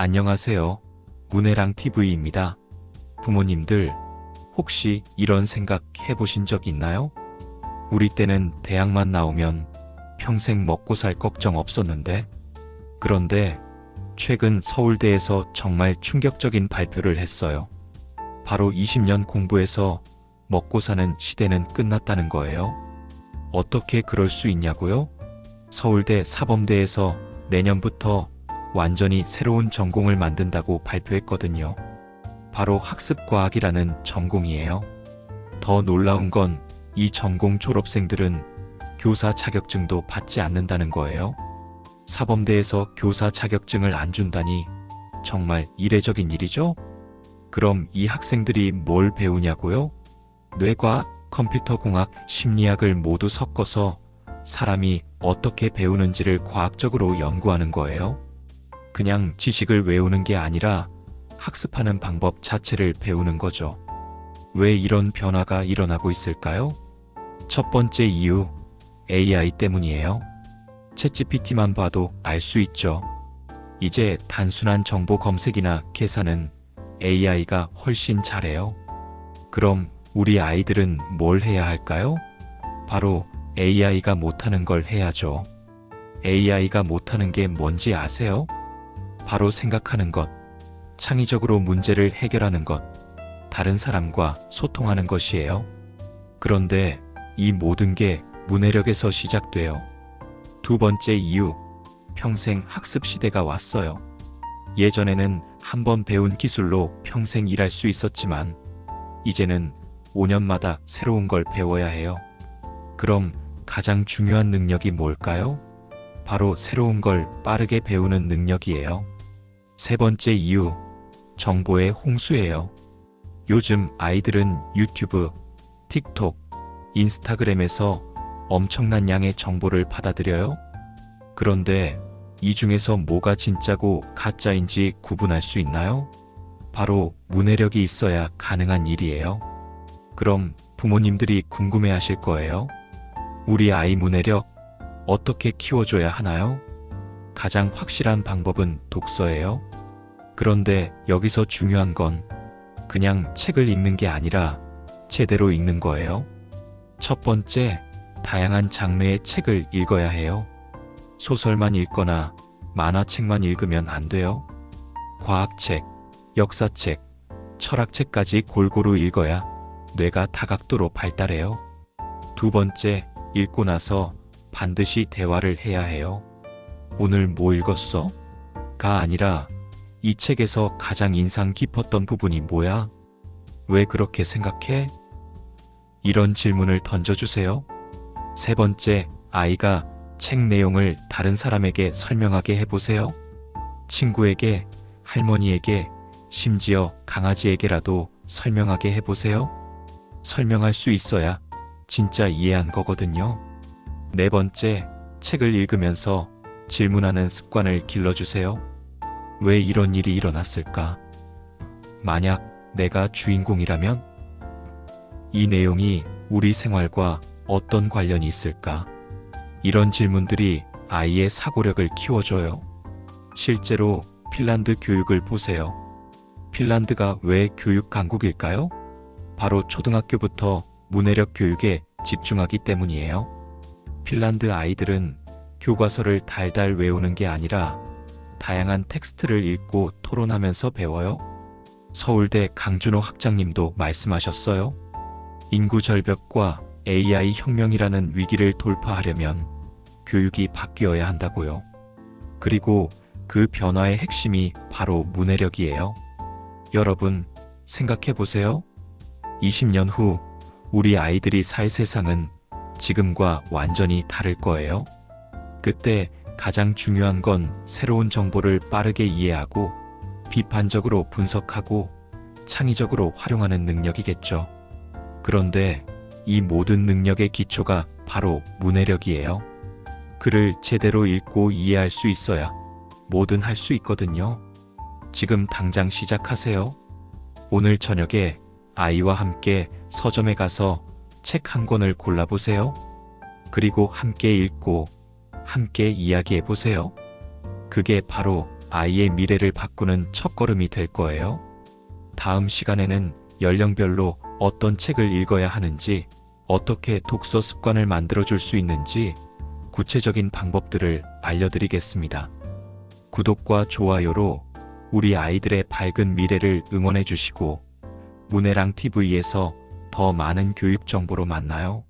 안녕하세요. 문해랑 TV입니다. 부모님들, 혹시 이런 생각 해보신 적 있나요? 우리 때는 대학만 나오면 평생 먹고 살 걱정 없었는데, 그런데 최근 서울대에서 정말 충격적인 발표를 했어요. 바로 20년 공부해서 먹고 사는 시대는 끝났다는 거예요. 어떻게 그럴 수 있냐고요? 서울대 사범대에서 내년부터 완전히 새로운 전공을 만든다고 발표했거든요. 바로 학습과학이라는 전공이에요. 더 놀라운 건 이 전공 졸업생들은 교사 자격증도 받지 않는다는 거예요. 사범대에서 교사 자격증을 안 준다니 정말 이례적인 일이죠? 그럼 이 학생들이 뭘 배우냐고요? 뇌과학, 컴퓨터공학, 심리학을 모두 섞어서 사람이 어떻게 배우는지를 과학적으로 연구하는 거예요. 그냥 지식을 외우는 게 아니라 학습하는 방법 자체를 배우는 거죠. 왜 이런 변화가 일어나고 있을까요? 첫 번째 이유, AI 때문이에요. 챗GPT만 봐도 알 수 있죠. 이제 단순한 정보 검색이나 계산은 AI가 훨씬 잘해요. 그럼 우리 아이들은 뭘 해야 할까요? 바로 AI가 못하는 걸 해야죠. AI가 못하는 게 뭔지 아세요? 바로 생각하는 것, 창의적으로 문제를 해결하는 것, 다른 사람과 소통하는 것이에요. 그런데 이 모든 게 문해력에서 시작돼요. 두 번째 이유, 평생 학습 시대가 왔어요. 예전에는 한 번 배운 기술로 평생 일할 수 있었지만, 이제는 5년마다 새로운 걸 배워야 해요. 그럼 가장 중요한 능력이 뭘까요? 바로 새로운 걸 빠르게 배우는 능력이에요. 세 번째 이유, 정보의 홍수예요. 요즘 아이들은 유튜브, 틱톡, 인스타그램에서 엄청난 양의 정보를 받아들여요. 그런데 이 중에서 뭐가 진짜고 가짜인지 구분할 수 있나요? 바로 문해력이 있어야 가능한 일이에요. 그럼 부모님들이 궁금해 하실 거예요. 우리 아이 문해력 어떻게 키워줘야 하나요? 가장 확실한 방법은 독서예요. 그런데 여기서 중요한 건 그냥 책을 읽는 게 아니라 제대로 읽는 거예요. 첫 번째, 다양한 장르의 책을 읽어야 해요. 소설만 읽거나 만화책만 읽으면 안 돼요. 과학책, 역사책, 철학책까지 골고루 읽어야 뇌가 다각도로 발달해요. 두 번째, 읽고 나서 반드시 대화를 해야 해요. 오늘 뭐 읽었어? 가 아니라 이 책에서 가장 인상 깊었던 부분이 뭐야? 왜 그렇게 생각해? 이런 질문을 던져주세요. 세 번째, 아이가 책 내용을 다른 사람에게 설명하게 해보세요. 친구에게, 할머니에게, 심지어 강아지에게라도 설명하게 해보세요. 설명할 수 있어야 진짜 이해한 거거든요. 네 번째, 책을 읽으면서 질문하는 습관을 길러주세요. 왜 이런 일이 일어났을까? 만약 내가 주인공이라면? 이 내용이 우리 생활과 어떤 관련이 있을까? 이런 질문들이 아이의 사고력을 키워줘요. 실제로 핀란드 교육을 보세요. 핀란드가 왜 교육 강국일까요? 바로 초등학교부터 문해력 교육에 집중하기 때문이에요. 핀란드 아이들은 교과서를 달달 외우는 게 아니라 다양한 텍스트를 읽고 토론하면서 배워요. 서울대 강준호 학장님도 말씀하셨어요. 인구 절벽과 AI 혁명이라는 위기를 돌파하려면 교육이 바뀌어야 한다고요. 그리고 그 변화의 핵심이 바로 문해력이에요. 여러분, 생각해 보세요. 20년 후 우리 아이들이 살 세상은 지금과 완전히 다를 거예요. 그때 가장 중요한 건 새로운 정보를 빠르게 이해하고 비판적으로 분석하고 창의적으로 활용하는 능력이겠죠. 그런데 이 모든 능력의 기초가 바로 문해력이에요. 글을 제대로 읽고 이해할 수 있어야 뭐든 할 수 있거든요. 지금 당장 시작하세요. 오늘 저녁에 아이와 함께 서점에 가서 책 한 권을 골라보세요. 그리고 함께 읽고 함께 이야기해 보세요. 그게 바로 아이의 미래를 바꾸는 첫걸음이 될 거예요. 다음 시간에는 연령별로 어떤 책을 읽어야 하는지, 어떻게 독서 습관을 만들어 줄 수 있는지 구체적인 방법들을 알려드리겠습니다. 구독과 좋아요로 우리 아이들의 밝은 미래를 응원해 주시고, 문해랑 TV에서 더 많은 교육 정보로 만나요.